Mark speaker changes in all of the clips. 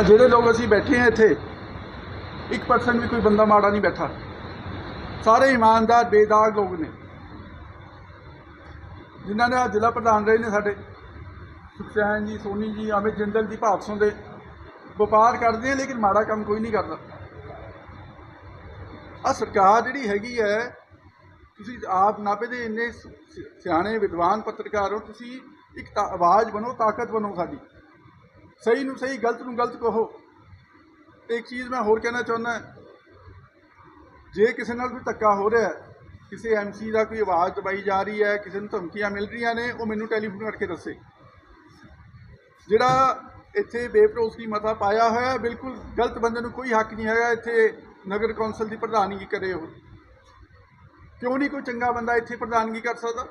Speaker 1: ਆ ਜਿਹੜੇ ਲੋਕ ਅਸੀਂ ਬੈਠੇ ਆ ਇੱਥੇ 1% ਵੀ ਕੋਈ ਬੰਦਾ ਮਾੜਾ ਨਹੀਂ ਬੈਠਾ। ਸਾਰੇ ਇਮਾਨਦਾਰ, ਬੇਦਾਗ ਲੋਕ ਨੇ। ਜਿਨ੍ਹਾਂ ਨੇ ਜ਼ਿਲ੍ਹਾ ਪ੍ਰਧਾਨ ਰਹੇ ਨੇ ਸਾਡੇ। ਸੁਖਸੈਨ ਜੀ, ਸੋਨੀ ਜੀ, ਅਮਿਤ ਜਿੰਦਲ ਜੀ ਭਾਦਸੋਂ ਦੇ ਵਪਾਰ ਕਰਦੇ ਆ, ਲੇਕਿਨ ਮਾੜਾ ਕੰਮ ਕੋਈ ਨਹੀਂ ਕਰਦਾ। ਆ ਸਰਕਾਰ ਜਿਹੜੀ ਹੈਗੀ ਹੈ, ਤੁਸੀਂ ਆਪ ਨਾਭੇ ਦੇ ਇੰਨੇ ਸਿਆਣੇ, ਵਿਦਵਾਨ, ਪੱਤਰਕਾਰ ਹੋ, ਤੁਸੀਂ ਇੱਕ ਤਾਂ, ਆਵਾਜ਼ ਬਣੋ, ਤਾਕਤ ਬਣੋ ਸਾਡੀ। ਸਹੀ ਨੂੰ ਸਹੀ, ਗਲਤ ਨੂੰ ਗਲਤ ਕਹੋ। ਇੱਕ ਚੀਜ਼ ਮੈਂ ਹੋਰ ਕਹਿਣਾ ਚਾਹੁੰਦਾ ਜੇ ਕਿਸੇ ਨਾਲ ਕੋਈ ਧੱਕਾ ਹੋ ਰਿਹਾ ਹੈ, ਕਿਸੇ ਐਮਸੀ ਦਾ ਕੋਈ ਆਵਾਜ਼ ਦਬਾਈ ਜਾ ਰਹੀ ਹੈ, ਕਿਸੇ ਨੂੰ ਧਮਕੀਆਂ ਮਿਲ ਰਹੀਆਂ ਨੇ, ਉਹ ਮੈਨੂੰ ਟੈਲੀਫੋਨ ਕਰਕੇ ਦੱਸੇ। ਜਿਹੜਾ ਇੱਥੇ ਬੇਭਰੋਸਗੀ ਮਤਾ ਪਾਇਆ ਹੋਇਆ ਬਿਲਕੁਲ ਗਲਤ ਬੰਦੇ ਨੂੰ ਕੋਈ ਹੱਕ ਨਹੀਂ ਹੈਗਾ ਇੱਥੇ ਨਗਰ ਕੌਂਸਲ ਦੀ ਪ੍ਰਧਾਨਗੀ ਕਰੇ ਉਹ। ਕਿਉਂ ਨਹੀਂ ਕੋਈ ਚੰਗਾ ਬੰਦਾ ਇੱਥੇ ਪ੍ਰਧਾਨਗੀ ਕਰ ਸਕਦਾ?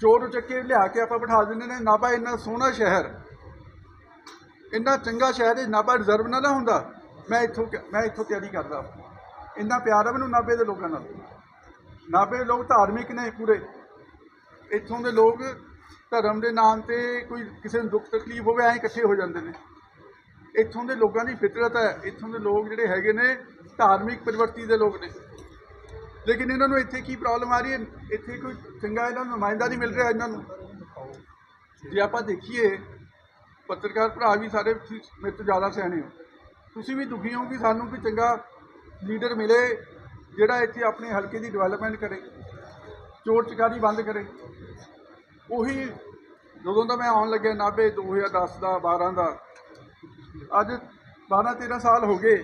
Speaker 1: ਚੋਰ ਚੱਕੇ ਲਿਆ ਕੇ ਆਪਾਂ ਬਿਠਾ ਦਿੰਦੇ ਨੇ ਨਾਭਾ ਇੰਨਾ ਸੋਹਣਾ ਸ਼ਹਿਰ। ਇੰਨਾ ਚੰਗਾ ਸ਼ਹਿਰ ਹੈ ਨਾਭਾ ਰਿਜ਼ਰਵ ਨਾ ਨਾ ਹੁੰਦਾ। ਮੈਂ ਇੱਥੋਂ ਕ- ਮੈਂ ਇੱਥੋਂ ਤਿਆਰੀ ਕਰਦਾ। ਇੰਨਾ ਪਿਆਰ ਹੈ ਮੈਨੂੰ ਨਾਭੇ ਦੇ ਲੋਕਾਂ ਨਾਲ। ਨਾਭੇ ਦੇ ਲੋਕ ਧਾਰਮਿਕ ਨੇ ਪੂਰੇ। ਇੱਥੋਂ ਦੇ ਲੋਕ ਧਰਮ ਦੇ ਨਾਮ ਤੇ ਕੋਈ ਕਿਸੇ ਨੂੰ ਦੁੱਖ ਤਕਲੀਫ ਹੋਵੇ, ਐਂ ਇਕੱਠੇ ਹੋ ਜਾਂਦੇ ਨੇ। ਇੱਥੋਂ ਦੇ ਲੋਕਾਂ ਦੀ ਫਿਤਰਤ ਹੈ। ਇੱਥੋਂ ਦੇ ਲੋਕ ਜਿਹੜੇ ਹੈਗੇ ਨੇ, ਧਾਰਮਿਕ ਪ੍ਰਵਰਤੀ ਦੇ ਲੋਕ ਨੇ। ਲੇਕਿਨ ਇਹਨਾਂ ਨੂੰ ਇੱਥੇ ਕੀ ਪ੍ਰੋਬਲਮ ਆ ਰਹੀ ਹੈ? ਇੱਥੇ ਕੋਈ ਚੰਗਾ ਇਹਨਾਂ ਨੂੰ ਨੁਮਾਇੰਦਾ ਨਹੀਂ ਮਿਲ ਰਿਹਾ ਇਹਨਾਂ ਨੂੰ। ਜੇ ਆਪਾਂ ਦੇਖੀਏ, ਪੱਤਰਕਾਰ ਭਰਾ ਵੀ ਸਾਰੇ ਤੁਸੀਂ ਮੇਰੇ ਤੋਂ ਜ਼ਿਆਦਾ ਸਿਆਣੇ ਹੋ। ਤੁਸੀਂ ਵੀ ਦੁਖੀ ਹੋ ਕਿ ਸਾਨੂੰ ਕੋਈ ਚੰਗਾ ਲੀਡਰ ਮਿਲੇ, ਜਿਹੜਾ ਇੱਥੇ ਆਪਣੇ ਹਲਕੇ ਦੀ ਡਿਵੈਲਪਮੈਂਟ ਕਰੇ, ਚੋਰ ਚਕਾਰੀ ਬੰਦ ਕਰੇ। ਉਹੀ ਜਦੋਂ ਦਾ ਮੈਂ ਆਉਣ ਲੱਗਿਆ, ਨਾਭੇ 2010 ਦਾ 12 ਦਾ, ਅੱਜ 12 13 ਸਾਲ ਹੋ ਗਏ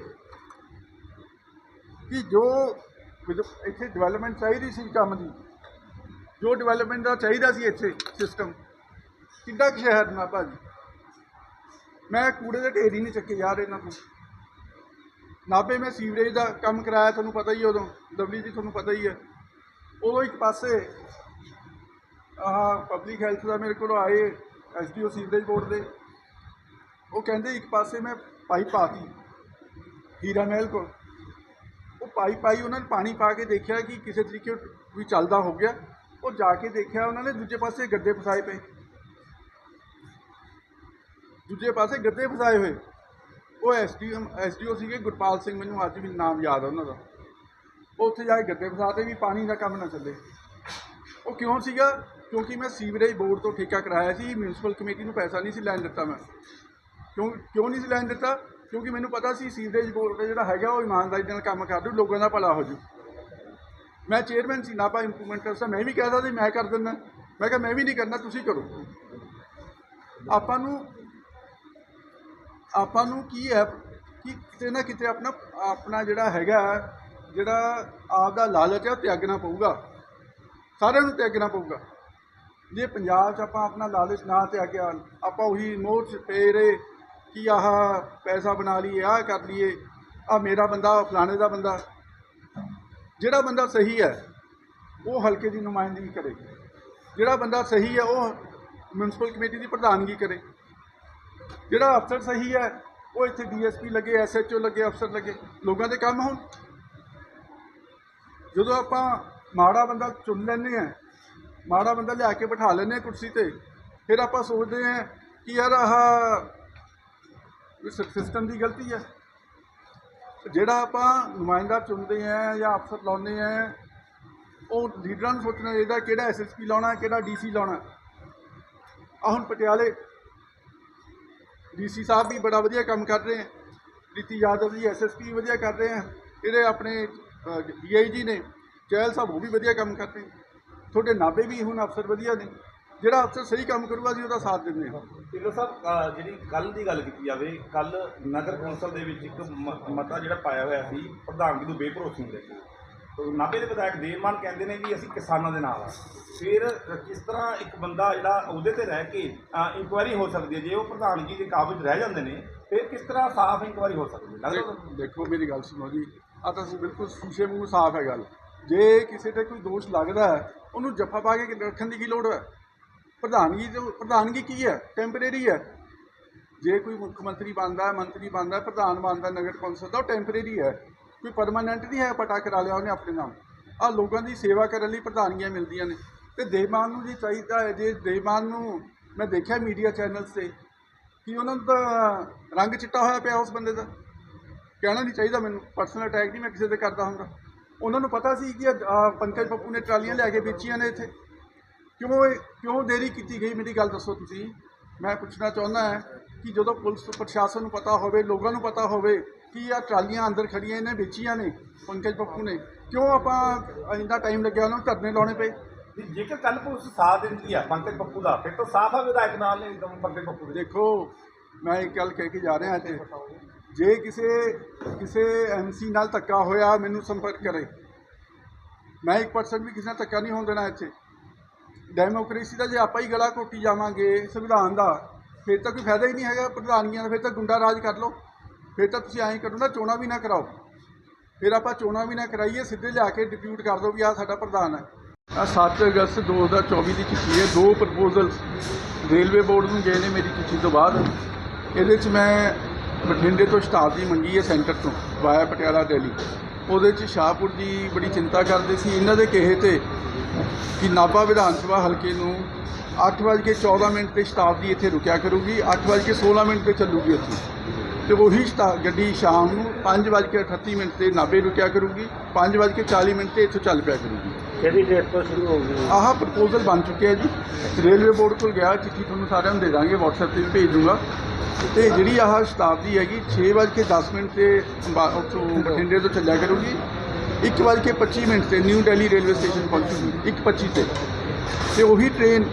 Speaker 1: ਕਿ ਜੋ ਇੱਥੇ ਡਿਵੈਲਪਮੈਂਟ ਚਾਹੀਦੀ ਸੀ ਕੰਮ ਦੀ, ਜੋ ਡਿਵੈਲਪਮੈਂਟ ਦਾ ਚਾਹੀਦਾ ਸੀ ਇੱਥੇ ਸਿਸਟਮ ਕਿੱਡਾ ਕੁ ਸ਼ਹਿਰ ਨਾ ਭਾਜੀ। ਮੈਂ ਕੂੜੇ ਦੇ ਢੇਰੀ ਨਹੀਂ ਚੱਕੇ, ਯਾਰ ਇਹਨਾਂ ਤੋਂ ਨਾਭੇ ਮੈਂ ਸੀਵਰੇਜ ਦਾ ਕੰਮ ਕਰਾਇਆ, ਤੁਹਾਨੂੰ ਪਤਾ ਹੀ ਉਦੋਂ ਲਵਲੀ ਜੀ ਤੁਹਾਨੂੰ ਪਤਾ ਹੀ ਹੈ। ਉਦੋਂ ਇੱਕ ਪਾਸੇ ਆਹ ਪਬਲਿਕ ਹੈਲਥ ਦਾ ਮੇਰੇ ਕੋਲ ਆਏ ਐਸਡੀਓ ਸੀਵਰੇਜ ਬੋਰਡ ਦੇ। ਉਹ ਕਹਿੰਦੇ ਇੱਕ ਪਾਸੇ ਮੈਂ ਪਾਈਪ ਪਾਤੀ, ਹੀਰਾ ਮਹਿਲ ਕੋਲ। ਉਹ ਪਾਈ ਪਾਈ ਉਹਨਾਂ ਨੇ ਪਾਣੀ ਪਾ ਕੇ ਦੇਖਿਆ ਕਿ ਕਿਸੇ ਤਰੀਕੇ ਵੀ ਚੱਲਦਾ ਹੋ ਗਿਆ। ਉਹ ਜਾ ਕੇ ਦੇਖਿਆ ਉਹਨਾਂ ਨੇ, ਦੂਜੇ ਪਾਸੇ ਗੱਦੇ ਫਸਾਏ ਪਏ। ਦੂਜੇ ਪਾਸੇ ਗੱਦੇ ਫਸਾਏ ਹੋਏ। ਉਹ ਐਸਡੀਓ ਐਸਡੀਓ ਸੀਗੇ, ਗੁਰਪਾਲ ਸਿੰਘ ਮੈਨੂੰ ਅੱਜ ਵੀ ਨਾਮ ਯਾਦ ਆ ਉਹਨਾਂ ਦਾ। ਉਹ ਉੱਥੇ ਜਾ ਕੇ ਗੱਦੇ ਫਸਾਤੇ ਵੀ ਪਾਣੀ ਦਾ ਕੰਮ ਨਾ ਚੱਲੇ। ਉਹ ਕਿਉਂ ਸੀਗਾ? ਕਿਉਂਕਿ ਮੈਂ ਸੀਵਰੇਜ ਬੋਰਡ ਤੋਂ ਠੇਕਾ ਕਰਾਇਆ ਸੀ ਮਿਊਨਿਸਪਲ ਕਮੇਟੀ ਨੂੰ ਪੈਸਾ ਨਹੀਂ ਸੀ ਲੈਣ ਦਿੱਤਾ ਮੈਂ। ਕਿਉਂ ਕਿਉਂ ਨਹੀਂ ਸੀ ਲੈਣ ਦਿੱਤਾ? ਕਿਉਂਕਿ ਮੈਨੂੰ ਪਤਾ ਸੀ ਸੀਵਰੇਜ ਬੋਰਡ ਦਾ ਜਿਹੜਾ ਹੈਗਾ ਉਹ ਇਮਾਨਦਾਰੀ ਨਾਲ ਕੰਮ ਕਰ ਦੂ ਲੋਕਾਂ ਦਾ ਭਲਾ ਹੋ ਜੂ। ਮੈਂ ਚੇਅਰਮੈਨ ਸੀ ਨਾਪਾ ਇੰਪਰੂਵਮੈਂਟ ਟਰਸਟ ਮੈਂ ਵੀ ਕਹਿਦਾ ਸੀ, ਮੈਂ ਕਰ ਦਿੰਦਾ। ਮੈਂ ਕਿਹਾ, ਮੈਂ ਵੀ ਨਹੀਂ ਕਰਨਾ, ਤੁਸੀਂ ਕਰੋ। ਆਪਾਂ ਨੂੰ ਆਪਾਂ ਨੂੰ ਕੀ ਹੈ, ਕਿ ਕਿਤੇ ਨਾ ਕਿਤੇ ਆਪਣਾ ਆਪਣਾ ਜਿਹੜਾ ਹੈਗਾ, ਜਿਹੜਾ ਆਪ ਦਾ ਲਾਲਚ ਹੈ, ਉਹ ਤਿਆਗਣਾ ਪਊਗਾ। ਸਾਰਿਆਂ ਨੂੰ ਤਿਆਗਣਾ ਪਊਗਾ। ਜੇ ਪੰਜਾਬ 'ਚ ਆਪਾਂ ਆਪਣਾ ਲਾਲਚ ਨਾ ਤਿਆਗਿਆ ਆਪਾਂ ਉਹੀ ਮੋਹ 'ਚ ਪਏ ਰਹੇ ਕਿ ਆਹ ਪੈਸਾ ਬਣਾ ਲਈਏ, ਆਹ ਕਰ ਲਈਏ ਆ ਮੇਰਾ ਬੰਦਾ, ਆਹ ਫਲਾਣੇ ਦਾ ਬੰਦਾ। ਜਿਹੜਾ ਬੰਦਾ ਸਹੀ ਹੈ, ਉਹ ਹਲਕੇ ਦੀ ਨੁਮਾਇੰਦਗੀ ਕਰੇ। ਜਿਹੜਾ ਬੰਦਾ ਸਹੀ ਹੈ, ਉਹ ਮਿਊਨਿਸਪਲ ਕਮੇਟੀ ਦੀ ਪ੍ਰਧਾਨਗੀ ਕਰੇ। ਜਿਹੜਾ ਅਫਸਰ ਸਹੀ ਹੈ, ਉਹ ਇੱਥੇ ਡੀਐਸਪੀ ਲੱਗੇ ਐਸਐਚਓ ਲੱਗੇ, ਅਫਸਰ ਲੱਗੇ, ਲੋਕਾਂ ਦੇ ਕੰਮ ਹੋਣ। ਜਦੋਂ ਆਪਾਂ ਮਾੜਾ ਬੰਦਾ ਚੁਣ ਲੈਂਦੇ ਆ ਮਾੜਾ ਬੰਦਾ ਲਿਆ ਕੇ ਬਿਠਾ ਲੈਂਦੇ ਹਾਂ ਕੁਰਸੀ ਤੇ, ਫਿਰ ਆਪਾਂ ਸੋਚਦੇ ਹਾਂ ਕਿ ਯਾਰ ਆਹ ਸਿਸਟਮ ਦੀ ਗਲਤੀ ਹੈ। ਜਿਹੜਾ ਆਪਾਂ ਨੁਮਾਇੰਦਾ ਚੁਣਦੇ ਆ ਜਾਂ ਅਫਸਰ ਲਾਉਂਦੇ ਆ ਉਹ ਲੀਡਰਾਂ ਨੂੰ ਸੋਚਣਾ ਚਾਹੀਦਾ ਕਿਹੜਾ ਐਸਐਸਪੀ ਲਾਉਣਾ, ਕਿਹੜਾ ਡੀਸੀ ਲਾਉਣਾ। ਆ ਹੁਣ ਪਟਿਆਲੇ ਡੀਸੀ ਸਾਹਿਬ ਵੀ ਬੜਾ ਵਧੀਆ ਕੰਮ ਕਰ ਰਹੇ ਹੈ ਰੀਤੀ ਯਾਦਵ ਜੀ ਐਸਐਸਪੀ ਵਧੀਆ ਕਰ ਰਹੇ ਹੈ ਇਹਦੇ ਆਪਣੇ ਡੀਆਈਜੀ ਨੇ ਚਹਿਲ ਸਾਹਿਬ ਉਹ ਵੀ ਵਧੀਆ ਕੰਮ ਕਰ ਰਹੇ ਤੁਹਾਡੇ ਨਾਭੇ ਵੀ ਹੁਣ ਅਫਸਰ ਵਧੀਆ ਨੇ। ਜਿਹੜਾ ਅਫਸਰ ਸਹੀ ਕੰਮ ਕਰੂਗਾ ਜੀ ਉਹਦਾ ਸਾਥ ਦਿੰਦੇ ਹਾਂ।
Speaker 2: ਢਿੱਲੋਂ ਸਾਹਿਬ ਅਹ ਜਿਹੜੀ ਕੱਲ ਦੀ ਗੱਲ ਕੀਤੀ ਜਾਵੇ ਕੱਲ ਨਗਰ ਕੌਂਸਲ ਦੇ ਵਿੱਚ ਇੱਕ ਮ- ਮਤਾ ਜਿਹੜਾ ਪਾਇਆ ਹੋਇਆ ਸੀ ਪ੍ਰਧਾਨਗੀ ਨੂੰ ਬੇਭਰੋਸੇ ਨੂੰ ਲੈ ਕੇ। ਤੋ ਨਾਭੇ ਦੇ ਵਿਧਾਇਕ ਦੇਵਮਾਨ ਕਹਿੰਦੇ ਨੇ ਵੀ ਅਸੀਂ ਕਿਸਾਨਾਂ ਦੇ ਨਾਲ ਆ। ਫਿਰ ਕਿਸ ਤਰ੍ਹਾਂ ਇੱਕ ਬੰਦਾ ਜਿਹੜਾ ਉਹਦੇ ਤੇ ਰਹਿ ਕੇ ਇਨਕੁਆਇਰੀ ਹੋ ਸਕਦੀ ਹੈ? ਜੇ ਉਹ ਪ੍ਰਧਾਨਗੀ ਦੇ ਕਾਬੂ 'ਚ ਰਹਿ ਜਾਂਦੇ ਨੇ ਫਿਰ ਕਿਸ ਤਰ੍ਹਾਂ ਸਾਫ਼ ਇਨਕੁਆਇਰੀ ਹੋ ਸਕਦੀ ਹੈ? ਲੱਗਦਾ ਤੁਹਾਨੂੰ?
Speaker 1: ਦੇਖੋ ਮੇਰੀ ਗੱਲ ਸੁਣੋ ਜੀ। ਆ ਤਾਂ ਅਸੀਂ ਬਿਲਕੁਲ ਸ਼ੀਸ਼ੇ ਮੂੰਹ ਸਾਫ਼ ਹੈ ਗੱਲ। ਜੇ ਕਿਸੇ ਤੇ ਕੋਈ ਦੋਸ਼ ਲੱਗਦਾ ਹੈ ਉਹਨੂੰ ਜੱਫਾ ਪਾ ਕੇ ਰੱਖਣ ਦੀ ਕੀ ਲੋੜ ਹੈ? ਪ੍ਰਧਾਨਗੀ ਜੋ ਪ੍ਰਧਾਨਗੀ ਕੀ ਹੈ? ਟੈਂਪਰੇਰੀ ਹੈ। ਜੇ ਕੋਈ ਮੁੱਖ ਮੰਤਰੀ ਬਣਦਾ ਹੈ, ਮੰਤਰੀ ਬਣਦਾ ਹੈ, ਪ੍ਰਧਾਨ ਬਣਦਾ ਨਗਰ ਕੌਂਸਲ ਦਾ, ਉਹ ਟੈਂਪਰੇਰੀ ਹੈ। ਕੋਈ ਪਰਮਾਨੈਂਟ ਨਹੀਂ ਹੈ ਪਟਾ ਕਰਾ ਲਿਆ ਉਹਨੇ ਆਪਣੇ ਨਾਮ। ਆ ਲੋਕਾਂ ਦੀ ਸੇਵਾ ਕਰਨ ਲਈ ਪ੍ਰਧਾਨਗੀਆਂ ਮਿਲਦੀਆਂ ਨੇ। ਤੇ ਦੇਮਾਨ ਨੂੰ ਜੀ ਚਾਹੀਦਾ ਹੈ। ਜੇ ਦੇਮਾਨ ਨੂੰ ਮੈਂ ਦੇਖਿਆ ਮੀਡੀਆ ਚੈਨਲਸ ਤੇ, ਕਿ ਉਹਨਾਂ ਨੂੰ ਤਾਂ ਰੰਗ ਚਿੱਟਾ ਹੋਇਆ ਪਿਆ ਉਸ ਬੰਦੇ ਦਾ। ਕਹਿਣਾ ਨਹੀਂ ਚਾਹੀਦਾ ਮੈਨੂੰ। ਪਰਸਨਲ ਅਟੈਕ ਨਹੀਂ ਮੈਂ ਕਿਸੇ ਤੇ ਕਰਦਾ ਹੁੰਦਾ। ਉਹਨਾਂ ਨੂੰ ਪਤਾ ਸੀ ਕਿ ਆਹ ਪੰਕਜ ਪੱਪੂ ਨੇ ਟਰਾਲੀਆਂ ਲੈ ਕੇ ਵੇਚੀਆਂ ਨੇ ਇੱਥੇ। ਕਿਉਂ ਕਿਉਂ ਦੇਰੀ ਕੀਤੀ ਗਈ? ਮੇਰੀ ਗੱਲ ਦੱਸੋ ਤੁਸੀਂ। ਮੈਂ ਪੁੱਛਣਾ ਚਾਹੁੰਦਾ ਹਾਂ ਕਿ ਜਦੋਂ ਪੁਲਿਸ ਪ੍ਰਸ਼ਾਸਨ ਨੂੰ ਪਤਾ ਹੋਵੇ ਲੋਕਾਂ ਨੂੰ ਪਤਾ ਹੋਵੇ ਕਿ ਆ ਟਰਾਲੀਆਂ ਅੰਦਰ ਖੜੀਆਂ ਇਹਨੇ ਵੇਚੀਆਂ ਨੇ ਪੰਕਜ ਪੱਪੂ ਨੇ ਕਿਉਂ ਆਪਾਂ ਇੰਨਾ ਟਾਈਮ ਲੱਗਿਆ ਉਹਨਾਂ ਨੂੰ ਧਰਨੇ ਲਾਉਣੇ ਪਏ?
Speaker 2: ਜੇਕਰ ਕੱਲ ਪੁਲਿਸ ਸਾਥ ਦਿੰਦੀ ਆ ਪੰਕਜ ਪੱਪੂ ਦਾ ਫਿਰ ਤਾਂ ਸਾਫ਼ ਆ ਵਿਧਾਇਕ ਨਾਲ ਨੇ ਇੱਕਦਮ ਪੰਕਜ ਪੱਪੂ
Speaker 1: ਦੇਖੋ ਮੈਂ ਇੱਕ ਗੱਲ ਕਹਿ ਕੇ ਜਾ ਰਿਹਾ ਅੱਜ ਜੇ ਕਿਸੇ ਕਿਸੇ ਐਮਸੀ ਨਾਲ ਧੱਕਾ ਹੋਇਆ ਮੈਨੂੰ ਸੰਪਰਕ ਕਰੇ। ਮੈਂ ਇੱਕ ਪਰਸਨ ਵੀ ਕਿਸੇ ਨਾਲ ਧੱਕਾ ਨਹੀਂ ਹੋਣ ਦੇਣਾ ਇੱਥੇ। ਡੈਮੋਕ੍ਰੇਸੀ ਦਾ ਜੇ ਆਪਾਂ ਹੀ ਗਲਾ ਘੋਟੀ ਜਾਵਾਂਗੇ ਸੰਵਿਧਾਨ ਦਾ, ਫਿਰ ਤਾਂ ਕੋਈ ਫਾਇਦਾ ਹੀ ਨਹੀਂ ਹੈਗਾ ਪ੍ਰਧਾਨੀਆਂ ਦਾ, ਫਿਰ ਤਾਂ ਗੁੰਡਾ ਰਾਜ ਕਰ ਲਓ। ਫਿਰ ਤਾਂ ਤੁਸੀਂ ਐਂ ਕਰੋ ਨਾ, ਚੋਣਾਂ ਵੀ ਨਾ ਕਰਾਓ। ਫਿਰ ਆਪਾਂ ਚੋਣਾਂ ਵੀ ਨਾ ਕਰਾਈਏ, ਸਿੱਧੇ ਲਿਆ ਕੇ ਡਿਪਿਊਟ ਕਰ ਦਿਓ ਵੀ ਆਹ ਸਾਡਾ ਪ੍ਰਧਾਨ ਹੈ। ਆ 7 ਅਗਸਤ 2024 ਦੀ ਚਿੱਠੀ ਹੈ। ਦੋ ਪ੍ਰਪੋਜ਼ਲ ਰੇਲਵੇ ਬੋਰਡ ਨੂੰ ਗਏ ਨੇ ਮੇਰੀ ਚਿੱਠੀ ਤੋਂ ਬਾਅਦ। ਇਹਦੇ 'ਚ ਮੈਂ ਬਠਿੰਡੇ ਤੋਂ ਸ਼ਤਾਬਦੀ ਮੰਗੀ ਹੈ ਸੈਂਟਰ ਤੋਂ, ਵਾਇਆ ਪਟਿਆਲਾ, ਦਿੱਲੀ। ਉਹਦੇ 'ਚ ਸ਼ਾਹਪੁਰ ਦੀ ਬੜੀ ਚਿੰਤਾ ਕਰਦੇ ਸੀ। ਇਹਨਾਂ ਦੇ ਕਹੇ ਤੇ ਕਿ ਨਾਭਾ ਵਿਧਾਨ ਸਭਾ ਹਲਕੇ ਨੂੰ 8:14 ਮਿੰਟ ਤੇ ਸ਼ਤਾਬਦੀ ਇੱਥੇ ਰੁਕਿਆ ਕਰੂਗੀ 8:16 ਮਿੰਟ ਤੇ ਚੱਲੂਗੀ ਇੱਥੇ ਤੇ ਉਹੀ ਗੱਡੀ ਸ਼ਾਮ ਨੂੰ 5:38 ਮਿੰਟ ਤੇ ਨਾਭੇ ਰੁਕਿਆ ਕਰੂਗੀ 5:40 ਮਿੰਟ ਤੇ ਇੱਥੋਂ ਚੱਲ ਪਿਆ ਕਰੂਗੀ।
Speaker 3: ਕਿਹੜੀ ਡੇਟ ਤੋਂ ਸ਼ੁਰੂ ਹੋਊਗੀ
Speaker 1: ਆਹ ਪ੍ਰਪੋਜ਼ਲ ਬਣ ਚੁੱਕਿਆ ਜੀ। ਰੇਲਵੇ ਬੋਰਡ ਕੋਲ ਗਿਆ ਚਿੱਠੀ ਤੁਹਾਨੂੰ ਸਾਰਿਆਂ ਨੂੰ ਦੇ ਦਾਂਗੇ WhatsApp ਤੇ ਵੀ ਭੇਜ ਦੂੰਗਾ। ਤੇ ਜਿਹੜੀ ਆਹ ਸ਼ਤਾਬਦੀ ਹੈਗੀ 6:10 ਮਿੰਟ ਤੇ ਉੱਥੋਂ ਬਠਿੰਡੇ ਤੋਂ ਚੱਲਿਆ ਕਰੂਗੀ। 1:25 ਮਿੰਟ ਤੇ ਨਿਊ ਦਿੱਲੀ ਰੇਲਵੇ ਸਟੇਸ਼ਨ ਪਹੁੰਚੂਗੀ 1:25 ਤੇ। ਤੇ ਉਹੀ ਟ੍ਰੇਨ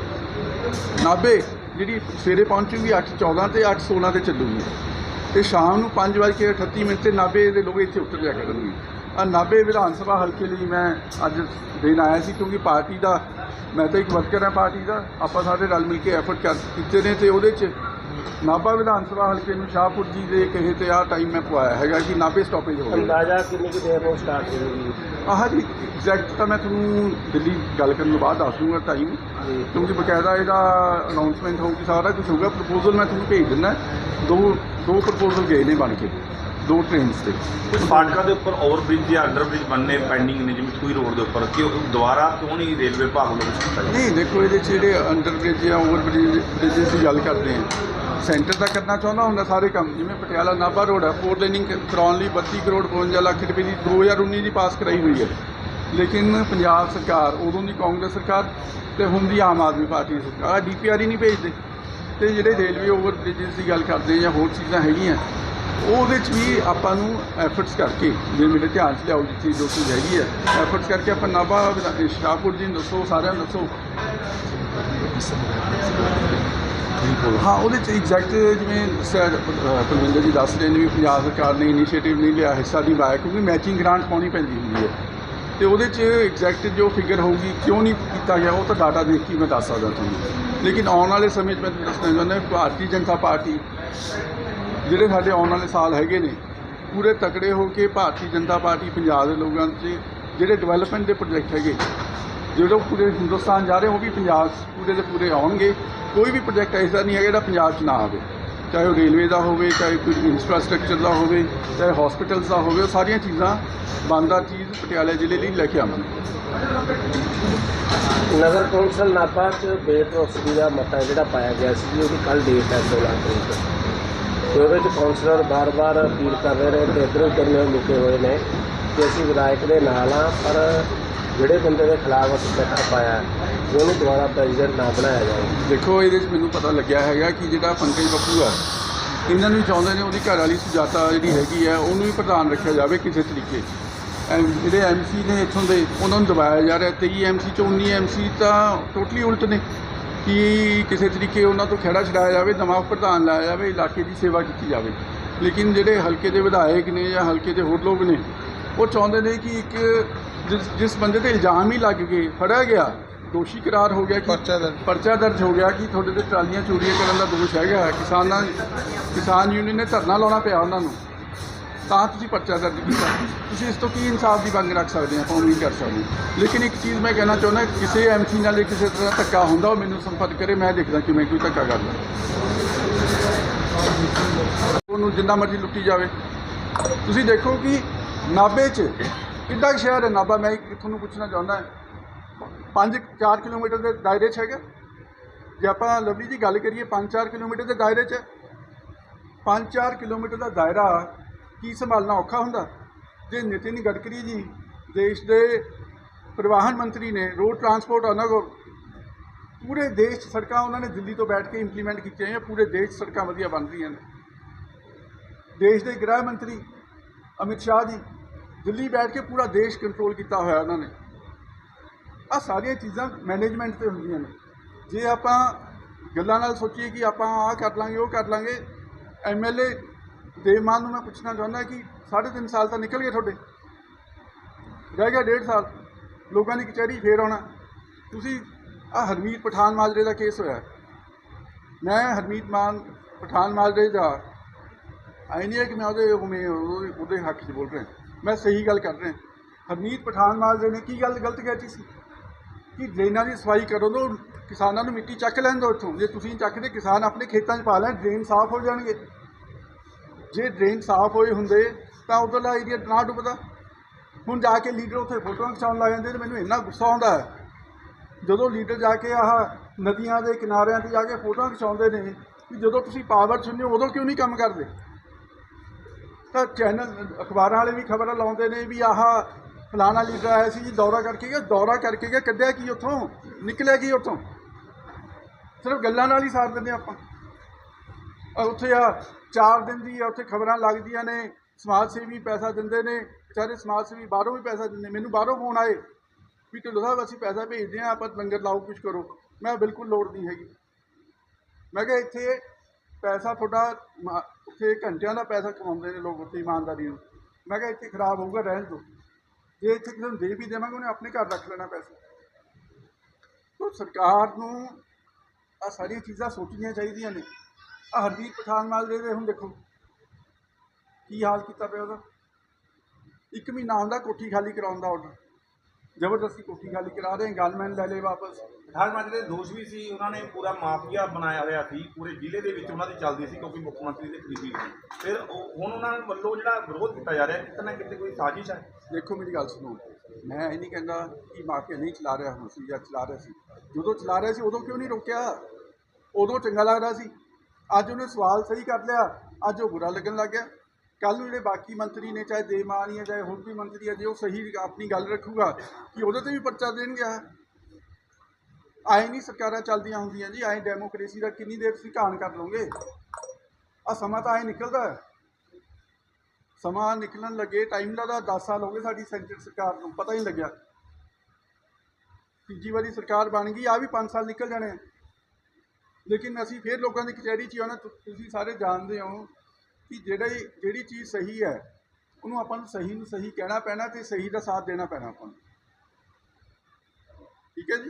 Speaker 1: ਨਾਭੇ, ਜਿਹੜੀ ਸਵੇਰੇ ਪਹੁੰਚੂਗੀ 8:14 ਤੇ 8:16 ਤੇ ਚੱਲੂਗੀ। ਤੇ ਸ਼ਾਮ ਨੂੰ 5:38 ਮਿੰਟ ਤੇ ਨਾਭੇ ਦੇ ਲੋਕ ਇੱਥੇ ਉਤਰ ਜਾ ਕਰਨਗੇ। ਆ ਨਾਭੇ ਵਿਧਾਨ ਸਭਾ ਹਲਕੇ ਲਈ ਮੈਂ ਅੱਜ ਦਿਨ ਆਇਆ ਸੀ ਕਿਉਂਕਿ ਪਾਰਟੀ ਦਾ, ਮੈਂ ਤਾਂ ਇੱਕ ਵਰਕਰ ਹਾਂ ਪਾਰਟੀ ਦਾ, ਆਪਾਂ ਸਾਰੇ ਰਲ ਮਿਲ ਕੇ ਐਫਰਟ ਕਰ ਕੀਤੇ ਨੇ ਤੇ ਉਹਦੇ 'ਚ ਨਾਭਾ ਵਿਧਾਨ ਸਭਾ ਹਲਕੇ ਨੂੰ ਸ਼ਾਹਪੁਰ ਜੀ ਦੇ ਕਹੇ ਤੇ ਆਹ ਟਾਈਮ ਮੈਂ ਪਵਾਇਆ ਹੈਗਾ ਕਿ ਨਾਭੇ ਸਟਾਪੇਜ ਹੋਵੇ
Speaker 3: ਅੰਦਾਜ਼ਾ ਕਿੰਨੀ ਕੁ ਦੇਰ ਨੂੰ ਸਟਾਰਟ ਹੋਊਗੀ
Speaker 1: ਆਹ ਜੀ ਐਗਜ਼ੈਕਟ ਤਾਂ ਮੈਂ ਤੁਹਾਨੂੰ ਦਿੱਲੀ ਗੱਲ ਕਰਨ ਤੋਂ ਬਾਅਦ ਦੱਸ ਦੂੰਗਾ ਟਾਈਮ
Speaker 3: ਜੀ।
Speaker 1: ਕਿਉਂਕਿ ਬਕਾਇਦਾ ਇਹਦਾ ਅਨਾਉਂਸਮੈਂਟ ਹੋਊਗੀ ਸਾਰਾ ਕੁਝ ਹੋਊਗਾ। ਪ੍ਰਪੋਜ਼ਲ ਮੈਂ ਤੁਹਾਨੂੰ ਭੇਜ ਦਿੰਦਾ। ਦੋ ਦੋ ਪ੍ਰਪੋਜ਼ਲ ਗਏ ਨੇ ਬਣ ਕੇ ਦੋ ਟ੍ਰੇਨਸ ਤੇ।
Speaker 2: ਕੁਝ ਫਾਟਕਾਂ ਦੇ ਉੱਪਰ ਓਵਰਬ੍ਰਿਜ ਜਾਂ ਅੰਡਰਬ੍ਰਿਜ ਬਣਨੇ ਪੈਂਡਿੰਗ ਨੇ ਜਿਵੇਂ ਥੂਈ ਰੋਡ ਦੇ ਉੱਪਰ। ਕਿ ਉਹ ਦੁਬਾਰਾ ਕਿਉਂ ਨਹੀਂ ਰੇਲਵੇ ਕੀਤਾ ਜਾਂਦਾ
Speaker 1: ਨਹੀਂ ਦੇਖੋ ਇਹਦੇ 'ਚ ਜਿਹੜੇ ਅੰਡਰ ਬ੍ਰਿਜ ਜਾਂ ਓਵਰ ਬ੍ਰਿਜ ਦੀ ਗੱਲ ਕਰਦੇ ਹਾਂ ਸੈਂਟਰ ਦਾ ਕਰਨਾ ਚਾਹੁੰਦਾ ਹੁੰਦਾ ਸਾਰੇ ਕੰਮ, ਜਿਵੇਂ ਪਟਿਆਲਾ ਨਾਭਾ ਰੋਡ ਹੈ ਫੋਰ ਲੇਨਿੰਗ ਕਰਾਉਣ ਲਈ 32 ਕਰੋੜ 52 ਲੱਖ ਰੁਪਏ ਦੀ 2019 ਦੀ ਪਾਸ ਕਰਾਈ ਹੋਈ ਹੈ। ਲੇਕਿਨ ਪੰਜਾਬ ਸਰਕਾਰ, ਉਦੋਂ ਦੀ ਕਾਂਗਰਸ ਸਰਕਾਰ ਤੇ ਹੁਣ ਦੀ ਆਮ ਆਦਮੀ ਪਾਰਟੀ ਦੀ ਸਰਕਾਰ ਡੀਪੀਆਰ ਹੀ ਨਹੀਂ ਭੇਜਦੇ। ਤੇ ਜਿਹੜੇ ਰੇਲਵੇ ਓਵਰ ਬ੍ਰਿਜਸ ਦੀ ਗੱਲ ਕਰਦੇ ਜਾਂ ਹੋਰ ਚੀਜ਼ਾਂ ਹੈਗੀਆਂ, ਉਹਦੇ 'ਚ ਵੀ ਆਪਾਂ ਨੂੰ ਐਫਰਟਸ ਕਰਕੇ ਜੇ ਮੇਰੇ ਧਿਆਨ 'ਚ ਲਿਆਓ ਜਿੱਥੇ ਜੋ ਚੀਜ਼ ਹੈਗੀ ਹੈ ਐਫਰਟਸ ਕਰਕੇ ਆਪਾਂ ਨਾਭਾ, ਸ਼ਾਹਪੁਰ ਜੀ ਨੂੰ ਦੱਸੋ, ਸਾਰਿਆਂ ਨੂੰ ਦੱਸੋ। ਬਿਲਕੁਲ ਹਾਂ, ਉਹਦੇ 'ਚ ਐਗਜ਼ੈਕਟ ਜਿਵੇਂ ਸ਼ਾਇਦ ਪਰਮਿੰਦਰ ਜੀ ਦੱਸ ਰਹੇ ਨੇ ਵੀ ਪੰਜਾਬ ਸਰਕਾਰ ਨੇ ਇਨੀਸ਼ੀਏਟਿਵ ਨਹੀਂ ਲਿਆ, ਹਿੱਸਾ ਨਹੀਂ ਪਾਇਆ, ਕਿਉਂਕਿ ਮੈਚਿੰਗ ਗ੍ਰਾਂਟ ਪਾਉਣੀ ਪੈਂਦੀ ਹੁੰਦੀ ਹੈ। ਤੇ ਉਹਦੇ 'ਚ ਐਗਜ਼ੈਕਟ ਜੋ ਫਿਗਰ ਹੋਊਗੀ, ਕਿਉਂ ਨਹੀਂ ਕੀਤਾ ਗਿਆ, ਉਹ ਤਾਂ ਡਾਟਾ ਦੇਖ ਕੇ ਮੈਂ ਦੱਸ ਸਕਦਾ ਤੁਹਾਨੂੰ। ਲੇਕਿਨ ਆਉਣ ਵਾਲੇ ਸਮੇਂ 'ਚ ਮੈਂ ਦੱਸਣਾ ਚਾਹੁੰਦਾ, ਭਾਰਤੀ ਜਨਤਾ ਪਾਰਟੀ, ਜਿਹੜੇ ਸਾਡੇ ਆਉਣ ਵਾਲੇ ਸਾਲ ਹੈਗੇ ਨੇ, ਪੂਰੇ ਤਕੜੇ ਹੋ ਕੇ ਭਾਰਤੀ ਜਨਤਾ ਪਾਰਟੀ ਪੰਜਾਬ ਦੇ ਲੋਕਾਂ 'ਚ, ਜਿਹੜੇ ਡਿਵੈਲਪਮੈਂਟ ਦੇ ਪ੍ਰੋਜੈਕਟ ਹੈਗੇ ਜਿਹੜੇ ਪੂਰੇ ਹਿੰਦੁਸਤਾਨ ਜਾ ਰਹੇ ਉਹ ਵੀ ਪੰਜਾਬ ਪੂਰੇ ਦੇ ਪੂਰੇ ਆਉਣਗੇ। ਕੋਈ ਵੀ ਪ੍ਰੋਜੈਕਟ ਐਸਾ ਨਹੀਂ ਹੈ ਜਿਹੜਾ ਪੰਜਾਬ 'ਚ ਨਾ ਆਵੇ। ਚਾਹੇ ਉਹ ਰੇਲਵੇ ਦਾ ਹੋਵੇ, ਚਾਹੇ ਕੋਈ ਇਨਫਰਾਸਟ੍ਰਕਚਰ ਦਾ ਹੋਵੇ, ਚਾਹੇ ਹਸਪੀਟਲਸ ਦਾ ਹੋਵੇ, ਉਹ ਸਾਰੀਆਂ ਚੀਜ਼ਾਂ ਬੰਦਾਰ ਚੀਜ਼ ਪਟਿਆਲਾ ਜ਼ਿਲ੍ਹੇ ਲਈ ਲੈ ਕੇ ਆਵਾਂਗੇ।
Speaker 3: ਨਗਰ ਕੌਂਸਲ ਨਾਭਾ ਚ ਬੇਭਰੋਸਗੀ ਦਾ ਮਤਾ ਜਿਹੜਾ ਪਾਇਆ ਗਿਆ ਸੀ ਉਹਦੀ ਕੱਲ ਡੇਟ ਹੈ 16 ਤਰੀਕ। ਤੇ ਉਹਦੇ ਚ ਕੌਂਸਲਰ ਬਾਰ-ਬਾਰ ਅਪੀਲ ਕਰ ਰਹੇ ਨੇ ਤੇ ਇੱਧਰੋਂ ਕਰਨੇ ਲੁਕੇ ਹੋਏ ਨੇ ਕਿ ਅਸੀਂ ਵਿਧਾਇਕ ਦੇ ਨਾਲ ਆ ਪਰ ਜਿਹੜੇ ਬੰਦੇ ਦੇ ਖਿਲਾਫ ਅਸੀਂ ਪੱਤਰ ਪਾਇਆ ਉਹਨੂੰ ਦੁਬਾਰਾ ਪ੍ਰੈਜ਼ੀਡੈਂਟ ਨਾ ਬਣਾਇਆ ਜਾਵੇ।
Speaker 1: ਦੇਖੋ, ਇਹਦੇ 'ਚ ਮੈਨੂੰ ਪਤਾ ਲੱਗਿਆ ਹੈਗਾ ਕਿ ਜਿਹੜਾ ਪੰਕਜ ਬੱਬੂ ਆ, ਇਹਨਾਂ ਨੂੰ ਵੀ ਚਾਹੁੰਦੇ ਨੇ ਉਹਦੀ ਘਰ ਵਾਲੀ ਸੁਜਾਤਾ ਜਿਹੜੀ ਹੈਗੀ ਆ, ਉਹਨੂੰ ਵੀ ਪ੍ਰਧਾਨ ਰੱਖਿਆ ਜਾਵੇ ਕਿਸੇ ਤਰੀਕੇ। ਐਮ- ਜਿਹੜੇ ਐਮਸੀ ਨੇ ਇੱਥੋਂ ਦੇ, ਉਹਨਾਂ ਨੂੰ ਦਬਾਇਆ ਜਾ ਰਿਹਾ। 23 ਐਮਸੀ ਚੋਂ 19 ਐਮਸੀ ਤਾਂ ਟੋਟਲੀ ਉਲਟ ਨੇ ਕਿ ਕਿਸੇ ਤਰੀਕੇ ਉਹਨਾਂ ਤੋਂ ਖਹਿੜਾ ਛਡਾਇਆ ਜਾਵੇ, ਨਵਾਂ ਪ੍ਰਧਾਨ ਲਾਇਆ ਜਾਵੇ, ਇਲਾਕੇ ਦੀ ਸੇਵਾ ਕੀਤੀ ਜਾਵੇ। ਲੇਕਿਨ ਜਿਹੜੇ ਹਲਕੇ ਦੇ ਵਿਧਾਇਕ ਨੇ ਜਾਂ ਹਲਕੇ ਦੇ ਹੋਰ ਲੋਕ ਨੇ, ਉਹ ਚਾਹੁੰਦੇ ਨੇ ਕਿ ਇੱਕ ਜਿਸ ਜਿਸ ਬੰਦੇ ਤੇ ਇਲਜ਼ਾਮ ਹੀ ਲੱਗ ਗਏ ਫੜਿਆ ਗਿਆ ਦੋਸ਼ੀ ਕਰਾਰ ਹੋ ਗਿਆ ਕਿ
Speaker 4: ਪਰਚਾ ਦਰਜ।
Speaker 1: ਪਰਚਾ ਦਰਜ ਹੋ ਗਿਆ ਕਿ ਤੁਹਾਡੇ ਤੇ ਟਰਾਲੀਆਂ ਚੋਰੀਆਂ ਕਰਨ ਦਾ ਦੋਸ਼ ਹੈਗਾ। ਕਿਸਾਨਾਂ ਕਿਸਾਨ ਯੂਨੀਅਨ ਨੇ ਧਰਨਾ ਲਾਉਣਾ ਪਿਆ ਉਹਨਾਂ ਨੂੰ। ਤਾਂ ਤੁਸੀਂ ਪਰਚਾ ਦਰਜ ਕੀਤਾ। ਤੁਸੀਂ ਇਸ ਤੋਂ ਕੀ ਇਨਸਾਫ ਦੀ ਮੰਗ ਰੱਖ ਸਕਦੇ ਆ? ਆਪਾਂ ਉਮੀਦ ਕਰ ਸਕਦੇ। ਲੇਕਿਨ ਇੱਕ ਚੀਜ਼ ਮੈਂ ਕਹਿਣਾ ਚਾਹੁੰਦਾ ਕਿਸੇ ਐਮਸੀ ਨਾਲ ਜਾਂ ਕਿਸੇ ਤਰ੍ਹਾਂ ਧੱਕਾ ਹੁੰਦਾ ਉਹ ਮੈਨੂੰ ਸੰਪਰਕ ਕਰੇ ਮੈਂ ਦੇਖਦਾ ਕਿਵੇਂ ਕੋਈ ਧੱਕਾ ਕਰਦਾ। ਉਹਨੂੰ ਜਿੰਨਾ ਮਰਜ਼ੀ ਲੁੱਟੀ ਜਾਵੇ। ਤੁਸੀਂ ਦੇਖੋ ਕਿ ਨਾਭੇ 'ਚ ਕਿੱਡਾ ਕੁ ਸ਼ਹਿਰ ਹੈ ਨਾਭਾ? ਮੈਂ ਇੱਕ ਤੁਹਾਨੂੰ ਪੁੱਛਣਾ ਚਾਹੁੰਦਾ 5 4 ਕਿਲੋਮੀਟਰ ਦੇ ਦਾਇਰੇ 'ਚ ਹੈਗਾ। ਜੇ ਆਪਾਂ ਲਵਲੀ ਜੀ ਗੱਲ ਕਰੀਏ 5-4 ਕਿਲੋਮੀਟਰ ਦੇ ਦਾਇਰੇ 'ਚ। ਹੈ। 5-4 ਕਿਲੋਮੀਟਰ ਦਾ ਦਾਇਰਾ ਕੀ ਸੰਭਾਲਣਾ ਔਖਾ ਹੁੰਦਾ? ਜੇ ਨਿਤਿਨ ਗਡਕਰੀ ਜੀ ਦੇਸ਼ ਦੇ ਪਰਿਵਾਹਨ ਮੰਤਰੀ ਨੇ ਰੋਡ ਟਰਾਂਸਪੋਰਟ ਉਹਨਾਂ ਕੋਲ, ਪੂਰੇ ਦੇਸ਼ 'ਚ ਸੜਕਾਂ ਉਹਨਾਂ ਨੇ ਦਿੱਲੀ ਤੋਂ ਬੈਠ ਕੇ ਇੰਪਲੀਮੈਂਟ ਕੀਤੀਆਂ ਹੈ ਪੂਰੇ ਦੇਸ਼ 'ਚ ਸੜਕਾਂ ਵਧੀਆ ਬਣ ਰਹੀਆਂ ਨੇ। ਦੇਸ਼ ਦੇ ਗ੍ਰਹਿ ਮੰਤਰੀ ਅਮਿਤ ਸ਼ਾਹ ਜੀ ਦਿੱਲੀ ਬੈਠ ਕੇ ਪੂਰਾ ਦੇਸ਼ ਕੰਟਰੋਲ ਕੀਤਾ ਹੋਇਆ ਉਹਨਾਂ ਨੇ। ਆ ਸਾਰੀਆਂ ਚੀਜ਼ਾਂ ਮੈਨੇਜਮੈਂਟ ਤੇ ਹੁੰਦੀਆਂ ਨੇ। ਜੇ ਆਪਾਂ ਗੱਲਾਂ ਨਾਲ ਸੋਚੀਏ ਕਿ ਆਪਾਂ ਆਹ ਕਰ ਲਾਂਗੇ, ਉਹ ਕਰ ਲਾਂਗੇ ਐਮਐਲਏ ਦੇਵਮਾਨ ਨੂੰ ਮੈਂ ਪੁੱਛਣਾ ਚਾਹੁੰਦਾ ਕਿ ਸਾਢੇ ਤਿੰਨ ਸਾਲ ਤਾਂ ਨਿਕਲ ਗਏ ਤੁਹਾਡੇ। ਰਹਿ ਗਿਆ ਡੇਢ ਸਾਲ। ਲੋਕਾਂ ਦੀ ਕਚਹਿਰੀ ਫੇਰ ਆਉਣਾ। ਤੁਸੀਂ ਆ ਹਰਮੀਤ ਪਠਾਨ ਮਾਜਰੇ ਦਾ ਕੇਸ ਹੋਇਆ। ਮੈਂ ਹਰਮੀਤ ਮਾਨ ਪਠਾਨ ਮਾਜਰੇ ਦਾ ਆਈ ਨਹੀਂ ਹੈ ਕਿ ਮੈਂ ਉਹਦੇ ਉਵੇਂ ਉਹਦੇ ਉਹਦੇ ਹੱਕ 'ਚ ਬੋਲ ਰਿਹਾ। ਮੈਂ ਸਹੀ ਗੱਲ ਕਰ ਰਿਹਾ। ਹਰਮੀਤ ਪਠਾਨ ਮਾਜਰੇ ਨੇ ਕੀ ਗੱਲ ਗਲਤ ਕਹਿਤੀ ਸੀ? ਕਿ ਡਰੇਨਾਂ ਦੀ ਸਫ਼ਾਈ ਕਰੋ ਦੋ ਕਿਸਾਨਾਂ ਨੂੰ ਮਿੱਟੀ ਚੱਕ ਲੈਣ ਦਿਓ ਇੱਥੋਂ। ਜੇ ਤੁਸੀਂ ਚੱਕਦੇ, ਕਿਸਾਨ ਆਪਣੇ ਖੇਤਾਂ 'ਚ ਪਾ ਲੈਣ, ਡਰੇਨ ਸਾਫ਼ ਹੋ ਜਾਣਗੇ। ਜੇ ਡਰੇਨ ਸਾਫ਼ ਹੋਏ ਹੁੰਦੇ, ਤਾਂ ਉਧਰਲਾ ਏਰੀਆ ਨਾ ਡੁੱਬਦਾ। ਹੁਣ ਜਾ ਕੇ ਲੀਡਰ ਉੱਥੇ ਫੋਟੋਆਂ ਖਿਚਾਉਣ ਲੱਗ ਜਾਂਦੇ ਨੇ, ਮੈਨੂੰ ਇੰਨਾ ਗੁੱਸਾ ਆਉਂਦਾ ਹੈ। ਜਦੋਂ ਲੀਡਰ ਜਾ ਕੇ ਆਹ ਨਦੀਆਂ ਦੇ ਕਿਨਾਰਿਆਂ ਤੇ ਜਾ ਕੇ ਫੋਟੋਆਂ ਖਿਚਾਉਂਦੇ ਨੇ, ਕਿ ਜਦੋਂ ਤੁਸੀਂ ਪਾਵਰ ਚੁਣਦੇ ਉਦੋਂ ਕਿਉਂ ਨਹੀਂ ਕੰਮ ਕਰਦੇ? ਤਾਂ ਚੈਨਲ, ਅਖਬਾਰਾਂ ਵਾਲੇ ਵੀ ਖਬਰਾਂ ਲਾਉਂਦੇ ਨੇ ਵੀ ਆਹ ਫਲਾਣਾ ਲੀਡਰ ਆਇਆ ਸੀ ਜੀ, ਦੌਰਾ ਕਰਕੇ ਗਿਆ, ਦੌਰਾ ਕਰਕੇ ਗਿਆ, ਕੱਢਿਆ ਕੀ ਉੱਥੋਂ? ਨਿਕਲਿਆ ਕੀ ਉੱਥੋਂ? ਸਿਰਫ ਗੱਲਾਂ ਨਾਲ ਹੀ ਸਾਰ ਦਿੰਦੇ ਆਪਾਂ। ਉੱਥੇ ਆ ਚਾਰ ਦਿਨ ਦੀ ਆ, ਉੱਥੇ ਖਬਰਾਂ ਲੱਗਦੀਆਂ ਨੇ, ਸਮਾਜ ਸੇਵੀ ਪੈਸਾ ਦਿੰਦੇ ਨੇ, ਵਿਚਾਰੇ ਸਮਾਜ ਸੇਵੀ ਬਾਹਰੋਂ ਵੀ ਪੈਸਾ ਦਿੰਦੇ ਮੈਨੂੰ ਬਾਹਰੋਂ ਫੋਨ ਆਏ ਵੀ ਢਿੱਲੋਂ ਸਾਹਿਬ, ਅਸੀਂ ਪੈਸਾ ਭੇਜਦੇ ਹਾਂ, ਆਪਾਂ ਲੰਗਰ ਲਾਓ ਕੁਝ ਕਰੋ। ਮੈਂ ਬਿਲਕੁਲ ਲੋੜ ਨਹੀਂ ਹੈਗੀ। ਮੈਂ ਕਿਹਾ ਇੱਥੇ ਪੈਸਾ ਤੁਹਾਡਾ ਮਾ- ਉੱਥੇ ਘੰਟਿਆਂ ਦਾ ਪੈਸਾ ਕਮਾਉਂਦੇ ਨੇ ਲੋਕ ਉੱਥੇ ਇਮਾਨਦਾਰੀ ਨੂੰ। ਮੈਂ ਕਿਹਾ ਇੱਥੇ ਖਰਾਬ ਹੋਊਗਾ, ਰਹਿਣ ਦਿਓ। ਜੇ ਇੱਥੇ ਕਿਸੇ ਨੂੰ ਦੇ ਵੀ ਦੇਵਾਂਗੇ, ਉਹਨੇ ਆਪਣੇ ਘਰ ਰੱਖ ਲੈਣਾ ਪੈਸਾ। ਤਾਂ ਸਰਕਾਰ ਨੂੰ ਆ ਸਾਰੀਆਂ ਚੀਜ਼ਾਂ ਸੋਚਣੀਆਂ ਚਾਹੀਦੀਆਂ ਨੇ। ਆ ਹਰਦੀਪ ਪਠਾਨ ਮਾਜਰੇ ਦੇ, ਹੁਣ ਦੇਖੋ ਕੀ ਹਾਲ ਕੀਤਾ ਪਿਆ ਉਹਦਾ। ਇੱਕ ਮਹੀਨਾ ਆਉਂਦਾ ਕੋਠੀ ਖਾਲੀ ਕਰਾਉਣ ਦਾ ਆਰਡਰ ਜ਼ਬਰਦਸਤੀ ਕੋਠੀ ਖਾਲੀ ਕਰਾ ਰਹੇ ਗਨਮੈਨ ਲੈ ਲਏ ਵਾਪਸ।
Speaker 2: ਪਠਾਨ ਮਾਜਰੇ ਦੇ ਦੋਸ਼ ਵੀ ਸੀ ਉਹਨਾਂ ਨੇ ਪੂਰਾ ਮਾਫੀਆ ਬਣਾਇਆ ਹੋਇਆ ਸੀ ਪੂਰੇ ਜ਼ਿਲ੍ਹੇ ਦੇ ਵਿੱਚ ਉਹਨਾਂ ਦੀ ਚੱਲਦੀ ਸੀ ਕਿਉਂਕਿ ਮੁੱਖ ਮੰਤਰੀ ਦੇ ਕਰੀਬੀ ਸੀ। ਫਿਰ ਉਹ- ਹੁਣ ਉਹਨਾਂ ਵੱਲੋਂ ਜਿਹੜਾ ਵਿਰੋਧ ਕੀਤਾ ਜਾ ਰਿਹਾ ਕਿਤੇ ਨਾ ਕਿਤੇ ਕੋਈ ਸਾਜ਼ਿਸ਼ ਹੈ?
Speaker 1: ਦੇਖੋ ਮੇਰੀ ਗੱਲ ਸੁਣੋ ਮੈਂ ਇਹ ਨਹੀਂ ਕਹਿੰਦਾ ਕਿ ਮਾਫੀਆ ਨਹੀਂ ਚਲਾ ਰਿਹਾ ਹੁਣ ਸੀ ਜਾਂ ਚਲਾ ਰਿਹਾ ਸੀ। ਜਦੋਂ ਚਲਾ ਰਿਹਾ ਸੀ ਉਦੋਂ ਕਿਉਂ ਨਹੀਂ ਰੋਕਿਆ? ਉਦੋਂ ਚੰਗਾ ਲੱਗਦਾ ਸੀ। ਅੱਜ ਉਹਨੇ ਸਵਾਲ ਸਹੀ ਕਰ ਲਿਆ ਅੱਜ ਉਹ ਬੁਰਾ ਲੱਗਣ ਲੱਗ ਗਿਆ। ਕੱਲ ਨੂੰ ਜਿਹੜੇ ਬਾਕੀ ਮੰਤਰੀ ਨੇ, ਚਾਹੇ ਦੇਮਾਨ ਜਾਂ ਚਾਹੇ ਹੋਰ ਵੀ ਮੰਤਰੀ ਆ ਜੇ ਉਹ ਸਹੀ ਆਪਣੀ ਗੱਲ ਰੱਖੂਗਾ, ਕਿ ਉਹਦੇ ਤੇ ਵੀ ਪਰਚਾ ਦੇਣਗੇ ਆਏ ਨਹੀਂ ਸਰਕਾਰਾਂ ਚੱਲਦੀਆਂ ਹੁੰਦੀਆਂ ਜੀ, ਆਏ ਡੈਮੋਕ੍ਰੇਸੀ ਦਾ ਕਿੰਨੀ ਦੇਰ ਤੁਸੀਂ ਕਾਨ ਕਰ ਲਓਗੇ? ਆ ਸਮਾਂ ਤਾਂ ਆਏ ਨਿਕਲਦਾ ਸਮਾਂ ਨਿਕਲਣ ਲੱਗੇ ਟਾਈਮ ਦਾ ਤਾਂ 10 ਸਾਲ ਹੋ ਗਏ ਸਾਡੀ ਸੈਂਟਰ ਸਰਕਾਰ ਨੂੰ, ਪਤਾ ਹੀ ਨਹੀਂ ਲੱਗਿਆ। ਤੀਜੀ ਵਾਰੀ ਸਰਕਾਰ ਬਣ ਗਈ ਆ ਵੀ 5 ਸਾਲ ਨਿਕਲ ਜਾਣੇ ਲੇਕਿਨ ਅਸੀਂ ਫੇਰ ਲੋਕਾਂ ਦੀ ਕਚਹਿਰੀ 'ਚ ਹੀ ਆਉਣਾ ਤੁਸੀਂ ਸਾਰੇ ਜਾਣਦੇ ਹੋ ਕਿ ਜਿਹੜੀ ਜਿਹੜੀ ਚੀਜ਼ ਸਹੀ ਹੈ, ਉਹਨੂੰ ਆਪਾਂ ਨੂੰ ਸਹੀ ਨੂੰ ਸਹੀ ਕਹਿਣਾ ਪੈਣਾ ਤੇ ਸਹੀ ਦਾ ਸਾਥ ਦੇਣਾ ਪੈਣਾ ਆਪਾਂ ਨੂੰ। ਠੀਕ ਹੈ ਜੀ?